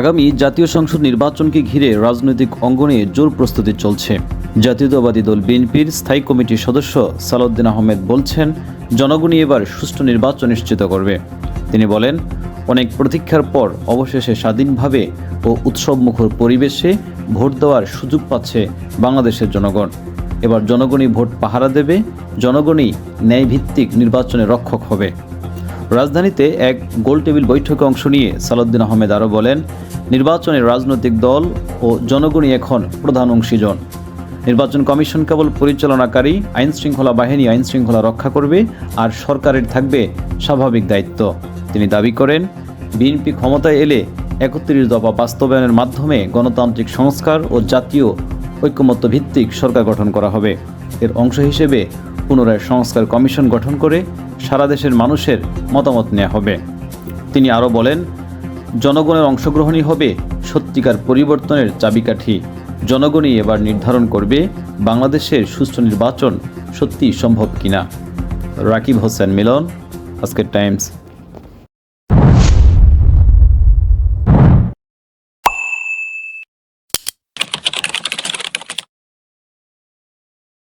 আগামী জাতীয় সংসদ নির্বাচনকে ঘিরে রাজনৈতিক অঙ্গনে জোর প্রস্তুতি চলছে। জাতীয়তাবাদী দল বিএনপির স্থায়ী কমিটির সদস্য সালাউদ্দিন আহমেদ বলছেন, জনগণই এবার সুষ্ঠু নির্বাচন নিশ্চিত করবে। তিনি বলেন, অনেক প্রতীক্ষার পর অবশেষে স্বাধীনভাবে ও উৎসবমুখর পরিবেশে ভোট দেওয়ার সুযোগ পাচ্ছে বাংলাদেশের জনগণ। এবার জনগণই ভোট পাহারা দেবে, জনগণই ন্যায়ভিত্তিক নির্বাচনের রক্ষক হবে। রাজধানীতে এক গোলটেবিল বৈঠকে অংশ নিয়ে সালাউদ্দিন আহমেদ আরও বলেন, নির্বাচনে রাজনৈতিক দল ও জনগণই এখন প্রধান অংশীজন। নির্বাচন কমিশন কেবল পরিচালনাকারী, আইন শৃঙ্খলা বাহিনী, আইন শৃঙ্খলা রক্ষা করবে আর সরকারের থাকবে স্বাভাবিক দায়িত্ব। তিনি দাবি করেন, বিএনপি ক্ষমতায় এলে একত্রিশ দফা বাস্তবায়নের মাধ্যমে গণতান্ত্রিক সংস্কার ও জাতীয় ঐক্যমত্য ভিত্তিক সরকার গঠন করা হবে। এর অংশ হিসেবে পুনরায় সংস্কার কমিশন গঠন করে সারা দেশের মানুষের মতামত নেওয়া হবে। তিনি আরও বলেন, জনগণের অংশগ্রহণই হবে সত্যিকার পরিবর্তনের চাবিকাঠি। জনগণই এবার নির্ধারণ করবে বাংলাদেশের সুষ্ঠু নির্বাচন সত্যি সম্ভব কিনা। রাকিব হোসেন মিলন, আজকের টাইমস।